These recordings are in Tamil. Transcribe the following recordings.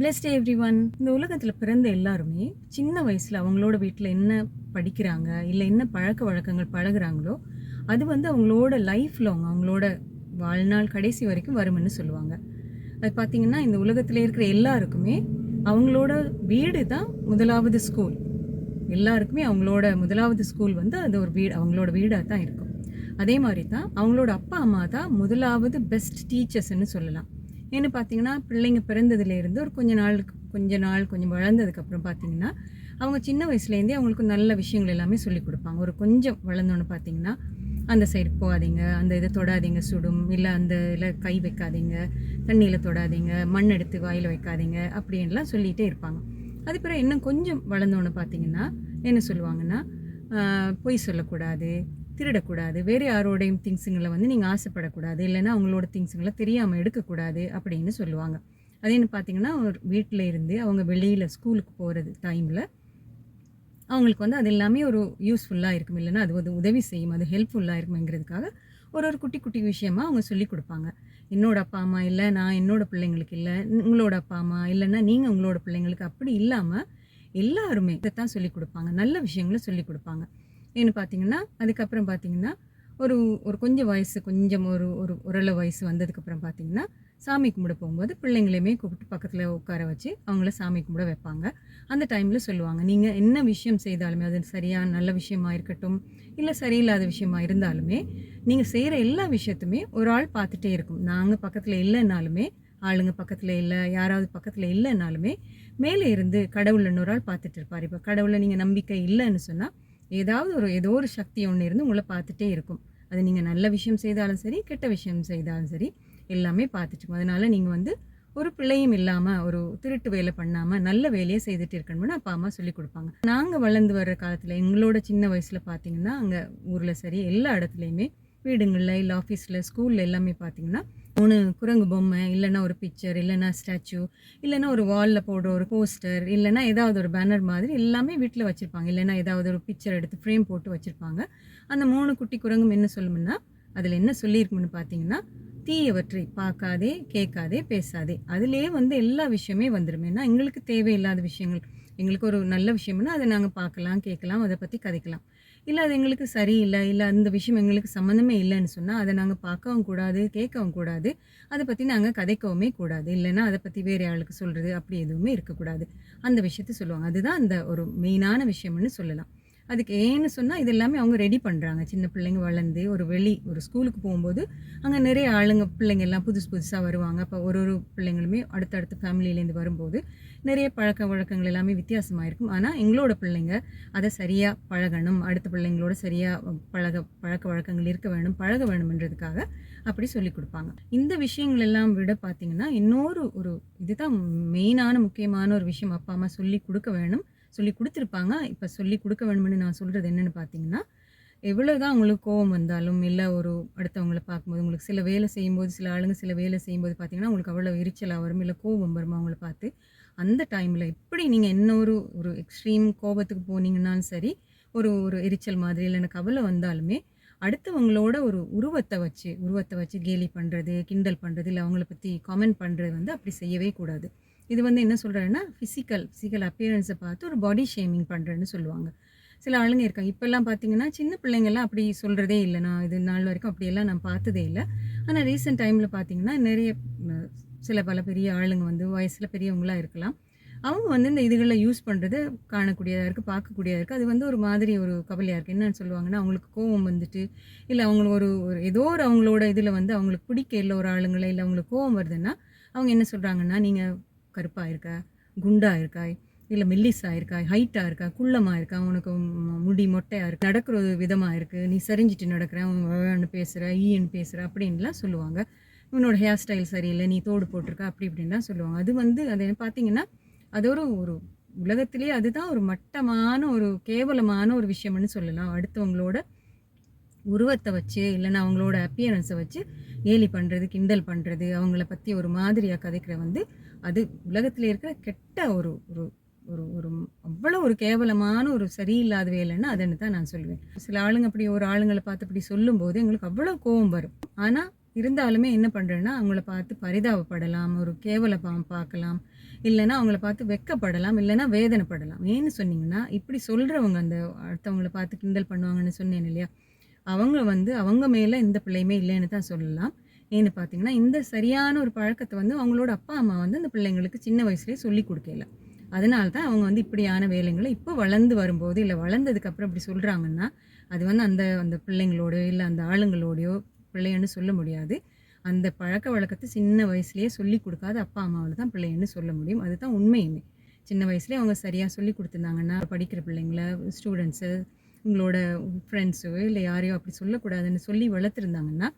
பிளஸ்ட் எவ்ரி ஒன் இந்த உலகத்தில் பிறந்த எல்லாருமே சின்ன வயசில் அவங்களோட வீட்டில் என்ன படிக்கிறாங்க இல்லை என்ன பழக்க வழக்கங்கள் பழகுறாங்களோ அது வந்து அவங்களோட லைஃப் லாங் அவங்களோட வாழ்நாள் கடைசி வரைக்கும் வரும்னு சொல்லுவாங்க. அது பார்த்தீங்கன்னா இந்த உலகத்தில் இருக்கிற எல்லாருக்குமே அவங்களோட வீடு தான் முதலாவது ஸ்கூல் எல்லாருக்குமே அவங்களோட முதலாவது ஸ்கூல் வந்து அது ஒரு வீடு அவங்களோட வீடாக தான் இருக்கும். அதே மாதிரி தான் அவங்களோட அப்பா அம்மா தான் முதலாவது பெஸ்ட் டீச்சர்ஸ்ன்னு சொல்லலாம். ஏன்னு பார்த்தீங்கன்னா பிள்ளைங்க பிறந்ததுலேருந்து ஒரு கொஞ்ச நாளுக்கு கொஞ்ச நாள் கொஞ்சம் வளர்ந்ததுக்கப்புறம் பார்த்தீங்கன்னா அவங்க சின்ன வயசுலேருந்தே அவங்களுக்கு நல்ல விஷயங்கள் எல்லாமே சொல்லிக் கொடுப்பாங்க. ஒரு கொஞ்சம் வளர்ந்தோன்னு பார்த்தீங்கன்னா அந்த சைடு போகாதீங்க அந்த இதை தொடாதீங்க சுடும் இல்லை அந்த இதில் கை வைக்காதீங்க தண்ணியில் தொடாதீங்க மண் எடுத்து வாயில் வைக்காதீங்க அப்படின்லாம் சொல்லிகிட்டே இருப்பாங்க. அது பிறகு இன்னும் கொஞ்சம் வளர்ந்தோன்னு பார்த்தீங்கன்னா என்ன சொல்லுவாங்கன்னா பொய் சொல்லக்கூடாது திருடக்கூடாது வேறு யாரோடையும் திங்ஸுங்களை வந்து நீங்கள் ஆசைப்படக்கூடாது இல்லைன்னா அவங்களோட திங்ஸுங்களை தெரியாமல் எடுக்கக்கூடாது அப்படின்னு சொல்லுவாங்க. அதேன்னு பார்த்தீங்கன்னா ஒரு வீட்டில் இருந்து அவங்க வெளியில் ஸ்கூலுக்கு போகிறது டைமில் அவங்களுக்கு வந்து அது எல்லாமே ஒரு யூஸ்ஃபுல்லாக இருக்கும். இல்லைன்னா அது வந்து உதவி செய்யும் அது ஹெல்ப்ஃபுல்லாக இருக்குங்கிறதுக்காக ஒரு ஒரு குட்டி குட்டி விஷயமா அவங்க சொல்லி கொடுப்பாங்க. என்னோட அப்பா அம்மா இல்லை நான் என்னோட பிள்ளைங்களுக்கு இல்லை உங்களோட அப்பா அம்மா இல்லைன்னா நீங்கள் உங்களோட பிள்ளைங்களுக்கு அப்படி இல்லாமல் எல்லாருமே இதைத்தான் சொல்லி கொடுப்பாங்க. நல்ல விஷயங்களை சொல்லி கொடுப்பாங்க. ஏன்னு பார்த்தீங்கன்னா அதுக்கப்புறம் பார்த்தீங்கன்னா ஒரு ஒரு கொஞ்சம் வயசு கொஞ்சம் ஒரு ஒரு ஓரளவு வயசு வந்ததுக்கப்புறம் பார்த்தீங்கன்னா சாமி கும்பிட போகும்போது பிள்ளைங்களையுமே கூப்பிட்டு பக்கத்தில் உட்கார வச்சு அவங்கள சாமி கும்பிட வைப்பாங்க. அந்த டைமில் சொல்லுவாங்க நீங்கள் என்ன விஷயம் செய்தாலுமே அது சரியாக நல்ல விஷயமா இருக்கட்டும் இல்லை சரியில்லாத விஷயமா இருந்தாலுமே நீங்கள் செய்கிற எல்லா விஷயத்துமே ஒரு ஆள் பார்த்துட்டே இருக்கும். நாங்கள் பக்கத்தில் இல்லைன்னாலுமே ஆளுங்க பக்கத்தில் இல்லை யாராவது பக்கத்தில் இல்லைன்னாலுமே மேலே இருந்து கடவுள் இன்னொரு ஆள் பார்த்துட்டு இருப்பார். இப்போ கடவுளை நீங்கள் நம்பிக்கை இல்லைன்னு சொன்னால் ஏதாவது ஒரு ஏதோ ஒரு சக்தி ஒன்று இருந்து உங்களை பார்த்துட்டே இருக்கும். அது நீங்கள் நல்ல விஷயம் செய்தாலும் சரி கெட்ட விஷயம் செய்தாலும் சரி எல்லாமே பார்த்துட்டு அதனால் அதனால நீங்கள் வந்து ஒரு பிள்ளையும் இல்லாமல் ஒரு திருட்டு வேலை பண்ணாமல் நல்ல வேலையை செய்துட்டு இருக்கணும்னு அப்பா அம்மா சொல்லி கொடுப்பாங்க. நாங்கள் வளர்ந்து வர்ற காலத்தில் எங்களோட சின்ன வயசில் பார்த்தீங்கன்னா அங்கே ஊரில் சரி எல்லா இடத்துலையுமே வீடுங்களில் இல்லை ஆஃபீஸில் ஸ்கூலில் எல்லாமே பார்த்தீங்கன்னா மூணு குரங்கு பொம்மை இல்லைன்னா ஒரு பிக்சர் இல்லைன்னா ஸ்டாச்சு இல்லைன்னா ஒரு வாலில் போடுற ஒரு போஸ்டர் இல்லைன்னா ஏதாவது ஒரு பேனர் மாதிரி எல்லாமே வீட்டில் வச்சுருப்பாங்க. இல்லைன்னா ஏதாவது ஒரு பிக்சர் எடுத்து ஃப்ரேம் போட்டு வச்சுருப்பாங்க. அந்த மூணு குட்டி குரங்கும் என்ன சொல்லுமுன்னா அதில் என்ன சொல்லியிருக்குன்னு பார்த்தீங்கன்னா தீயவற்றை பார்க்காதே கேட்காதே பேசாதே. அதுலேயே வந்து எல்லா விஷயமே வந்துடும் ஏன்னா எங்களுக்கு தேவையில்லாத விஷயங்கள். எங்களுக்கு ஒரு நல்ல விஷயம்னா அதை நாங்கள் பார்க்கலாம் கேட்கலாம் அதை பற்றி கதைக்கலாம். இல்லை அது எங்களுக்கு சரியில்லை இல்லை அந்த விஷயம் எங்களுக்கு சம்மந்தமே இல்லைன்னு சொன்னால் அதை நாங்கள் பார்க்கவும் கூடாது கேட்கவும் கூடாது. அதை பற்றி நாங்கள் கதைக்கவுமே கூடாது. இல்லைன்னா அதை பற்றி வேறு ஆளுக்கு சொல்கிறது அப்படி எதுவுமே இருக்கக்கூடாது. அந்த விஷயத்த சொல்லுவாங்க. அதுதான் அந்த ஒரு மெயினான விஷயம்னு சொல்லலாம். அதுக்கு ஏன்னு சொன்னால் இது எல்லாமே அவங்க ரெடி பண்ணுறாங்க சின்ன பிள்ளைங்க வளர்ந்து ஒரு வெளி ஒரு ஸ்கூலுக்கு போகும்போது அங்கே நிறைய ஆளுங்க பிள்ளைங்க எல்லாம் புதுசு புதுசாக வருவாங்க. அப்போ ஒரு ஒரு பிள்ளைங்களுமே அடுத்தடுத்த ஃபேமிலியிலேருந்து வரும்போது நிறைய பழக்க வழக்கங்கள் எல்லாமே வித்தியாசமாக இருக்கும் ஆனால் எங்களோட பிள்ளைங்க அதை சரியாக பழகணும். அடுத்த பிள்ளைங்களோட சரியாக பழக பழக்க வழக்கங்கள் இருக்க வேணும் பழக வேணும்ன்றதுக்காக அப்படி சொல்லி கொடுப்பாங்க. இந்த விஷயங்கள் எல்லாம் விட பார்த்தீங்கன்னா இன்னொரு ஒரு இதுதான் மெயினான முக்கியமான ஒரு விஷயம். அப்பா அம்மா சொல்லி கொடுக்க வேணும். சொல்லி கொடுத்துருப்பாங்க. இப்போ சொல்லி கொடுக்க வேணும்னு நான் சொல்கிறது என்னென்னு பார்த்தீங்கன்னா எவ்வளோ தான் உங்களுக்கு கோவம் வந்தாலும் இல்லை ஒரு அடுத்தவங்கள பார்க்கும்போது உங்களுக்கு சில வேலை செய்யும்போது சில ஆளுங்க சில வேலை செய்யும்போது பார்த்தீங்கன்னா உங்களுக்கு அவ்வளோ எரிச்சலாக வரும் இல்லை கோபம் வருமா அவங்கள பார்த்து. அந்த டைமில் எப்படி நீங்கள் என்ன ஒரு ஒரு எக்ஸ்ட்ரீம் கோபத்துக்கு போனீங்கன்னாலும் சரி ஒரு ஒரு எரிச்சல் மாதிரி இல்லை எனக்கு கவலை வந்தாலுமே அடுத்தவங்களோட ஒரு உருவத்தை வச்சு உருவத்தை வச்சு கேலி பண்ணுறது கிண்டல் பண்ணுறது இல்லை அவங்கள பற்றி காமெண்ட் பண்ணுறது வந்து அப்படி செய்யவே கூடாது. இது வந்து என்ன சொல்கிறேன்னா ஃபிசிக்கல் ஃபிசிக்கல் அப்பியரன்ஸை பார்த்து ஒரு பாடி ஷேமிங் பண்ணுறேன்னு சொல்லுவாங்க. சில ஆளுங்க இருக்காங்க. இப்போல்லாம் பார்த்தீங்கன்னா சின்ன பிள்ளைங்கள்லாம் அப்படி சொல்கிறதே இல்லை. நான் இது நாள் வரைக்கும் அப்படியெல்லாம் நான் பார்த்ததே இல்லை. ஆனால் ரீசெண்ட் டைமில் பார்த்தீங்கன்னா நிறைய சில பல பெரிய ஆளுங்க வந்து வயசில் பெரியவங்களாக இருக்கலாம். அவங்க வந்து இந்த இதுகளில் யூஸ் பண்ணுறது காணக்கூடியதாக இருக்குது பார்க்கக்கூடியதாக இருக்குது அது வந்து ஒரு மாதிரி ஒரு கவலையாக இருக்குது என்னன்னு சொல்லுவாங்கன்னா அவங்களுக்கு கோவம் வந்துட்டு இல்லை அவங்களுக்கு ஒரு ஒரு ஏதோ ஒரு அவங்களோட இதில் வந்து அவங்களுக்கு பிடிக்க இல்லை ஒரு ஆளுங்களை இல்லை அவங்களுக்கு கோவம் வருதுன்னா அவங்க என்ன சொல்கிறாங்கன்னா நீங்கள் கருப்பாக இருக்கா குண்டாக இருக்காய் இல்லை மெல்லிஸாக இருக்கா ஹைட்டாக இருக்கா குள்ளமாக இருக்கா உனக்கு முடி மொட்டையாக இருக்கு நடக்கிற விதமாக இருக்குது நீ சரிஞ்சிட்டு நடக்கிற அவன் பேசுகிற ஈன்னு பேசுகிற அப்படின்லாம் சொல்லுவாங்க. உன்னோட ஹேர் ஸ்டைல் சரியில்லை நீ தோடு போட்டிருக்க அப்படி இப்படின்லாம் சொல்லுவாங்க. அது வந்து அது பார்த்தீங்கன்னா அது ஒரு ஒரு உலகத்திலே அதுதான் ஒரு மட்டமான ஒரு கேவலமான ஒரு விஷயம்னு சொல்லலாம். அடுத்தவங்களோட உருவத்தை வச்சு இல்லைன்னா அவங்களோட அப்பியரன்ஸை வச்சு கேலி பண்ணுறது கிண்டல் பண்ணுறது அவங்கள பற்றி ஒரு மாதிரியாக கதைக்கிற வந்து அது உலகத்தில் இருக்கிற கெட்ட ஒரு ஒரு ஒரு ஒரு அவ்வளோ ஒரு கேவலமான ஒரு சரியில்லாத வேலைன்னு அதுன்னு தான் நான் சொல்லுவேன் சில ஆளுங்க அப்படி ஒரு ஆளுங்களை பார்த்து அப்படி சொல்லும்போது எங்களுக்கு அவ்வளோ கோவம் வரும். ஆனால் இருந்தாலுமே என்ன பண்ணுறேன்னா அவங்கள பார்த்து பரிதாபப்படலாம் ஒரு கேவல பா பார்க்கலாம் இல்லைன்னா அவங்கள பார்த்து வெக்கப்படலாம் இல்லைன்னா வேதனைப்படலாம். ஏன்னு சொன்னீங்கன்னா இப்படி சொல்கிறவங்க அந்த அடுத்தவங்கள பார்த்து கிண்டல் பண்ணுவாங்கன்னு சொன்னேன் இல்லையா? அவங்க வந்து அவங்க மேலே எந்த பிள்ளையுமே இல்லைன்னு தான் சொல்லலாம். ஏன்னு பார்த்தீங்கன்னா இந்த சரியான ஒரு பழக்கத்தை வந்து அவங்களோட அப்பா அம்மா வந்து அந்த பிள்ளைங்களுக்கு சின்ன வயசுலேயே சொல்லி கொடுக்கல. அதனால தான் அவங்க வந்து இப்படியான வேலைங்களை இப்போ வளர்ந்து வரும்போது இல்லை வளர்ந்ததுக்கப்புறம் இப்படி சொல்கிறாங்கன்னா அது வந்து அந்த அந்த பிள்ளைங்களோடயோ இல்லை அந்த ஆளுங்களோடையோ பிள்ளைன்னு சொல்ல முடியாது. அந்த பழக்க வழக்கத்தை சின்ன வயசுலேயே சொல்லி கொடுக்காத அப்பா அம்மாவில் தான் பிள்ளைன்னு சொல்ல முடியும். அதுதான் உண்மையுமே. சின்ன வயசுலேயே அவங்க சரியாக சொல்லி கொடுத்துருந்தாங்கன்னா படிக்கிற பிள்ளைங்கள ஸ்டூடெண்ட்ஸு உங்களோட ஃப்ரெண்ட்ஸோ இல்லை யாரையோ அப்படி சொல்லக்கூடாதுன்னு சொல்லி வளர்த்துருந்தாங்கன்னா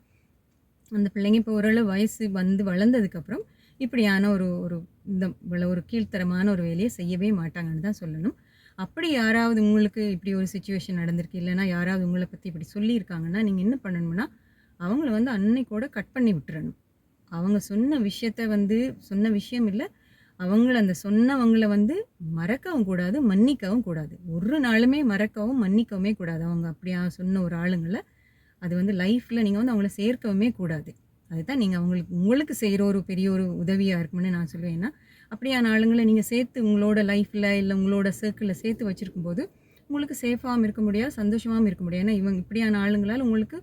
அந்த பிள்ளைங்க இப்போ ஓரளவு வயசு வந்து வளர்ந்ததுக்கப்புறம் இப்படியான ஒரு ஒரு இந்த இவ்வளோ ஒரு கீழ்த்தரமான ஒரு வேலையை செய்யவே மாட்டாங்கன்னு தான் சொல்லணும். அப்படி யாராவது உங்களுக்கு இப்படி ஒரு சுச்சுவேஷன் நடந்திருக்கு இல்லைன்னா யாராவது உங்களை பற்றி இப்படி சொல்லியிருக்காங்கன்னா நீங்கள் என்ன பண்ணணும்னா அவங்கள வந்து அன்னைக்கூட கட் பண்ணி விட்டுறணும். அவங்க சொன்ன விஷயத்த வந்து சொன்ன விஷயம் இல்லை அவங்கள அந்த சொன்னவங்கள வந்து மறக்கவும் கூடாது மன்னிக்கவும் கூடாது. ஒரு நாளுமே மறக்கவும் மன்னிக்கவுமே கூடாது. அவங்க அப்படியா சொன்ன ஒரு ஆளுங்களை அது வந்து லைஃப்பில் நீங்கள் வந்து அவங்கள சேர்க்கவுமே கூடாது. அதுதான் நீங்கள் அவங்களுக்கு உங்களுக்கு செய்கிற ஒரு பெரிய ஒரு உதவியாக இருக்கும்னு நான் சொல்லுவேன் ஏன்னா அப்படியான ஆளுங்களை நீங்கள் சேர்த்து உங்களோட லைஃப்பில் இல்லை உங்களோட சர்க்கிளில் சேர்த்து வச்சுருக்கும் போது உங்களுக்கு சேஃபாகவும் இருக்க முடியாது சந்தோஷமாகவும் இருக்க முடியாது. ஏன்னா இவங்க இப்படியான ஆளுங்களால் உங்களுக்கு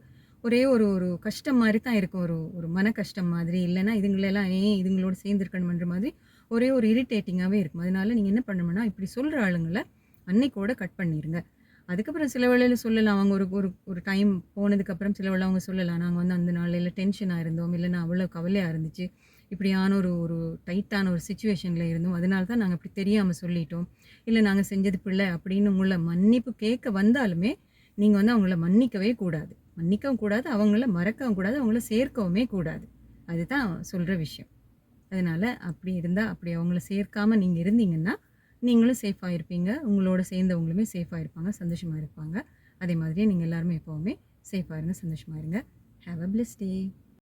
ஒரே ஒரு ஒரு கஷ்டம் மாதிரி தான் இருக்கும். ஒரு ஒரு மன கஷ்டம் மாதிரி. இல்லைன்னா இதுங்களெல்லாம் ஏன் இதுங்களோட சேர்ந்துருக்கணுமன்ற மாதிரி ஒரே ஒரு இரிட்டேட்டிங்காகவே இருக்கும். அதனால நீங்கள் என்ன பண்ணணும்னா இப்படி சொல்கிற ஆளுங்களை அன்னைக்கோட கட் பண்ணிடுங்க அதுக்கப்புறம் சில வேளையில் சொல்லலாம். அவங்க ஒரு ஒரு ஒரு டைம் போனதுக்கப்புறம் சில வேளை அவங்க சொல்லலாம். நாங்கள் வந்து அந்த நாளில் டென்ஷனாக இருந்தோம். இல்லைன்னா அவ்வளோ கவலையாக இருந்துச்சு. இப்படியான ஒரு ஒரு டைட்டான ஒரு சுச்சுவேஷனில் இருந்தோம். அதனால தான் நாங்கள் இப்படி தெரியாமல் சொல்லிட்டோம். இல்லை நாங்கள் செஞ்சது பிள்ளை அப்படின்னு உங்களை மன்னிப்பு கேட்க வந்தாலுமே நீங்கள் வந்து அவங்கள மன்னிக்கவே கூடாது. மன்னிக்கவும் கூடாது. அவங்கள மறக்கவும் கூடாது. அவங்கள சேர்க்கவுமே கூடாது. அதுதான் சொல்கிற விஷயம். அதனால் அப்படி இருந்தால் அப்படி அவங்கள சேர்க்காமல் நீங்கள் இருந்தீங்கன்னா நீங்களும் சேஃபாக இருப்பீங்க. உங்களோட சேர்ந்தவங்களுமே சேஃபாக இருப்பாங்க சந்தோஷமாக இருப்பாங்க. அதே மாதிரியே நீங்கள் எல்லாருமே எப்போவுமே சேஃபாக இருங்க சந்தோஷமாக இருங்க. Have a plus day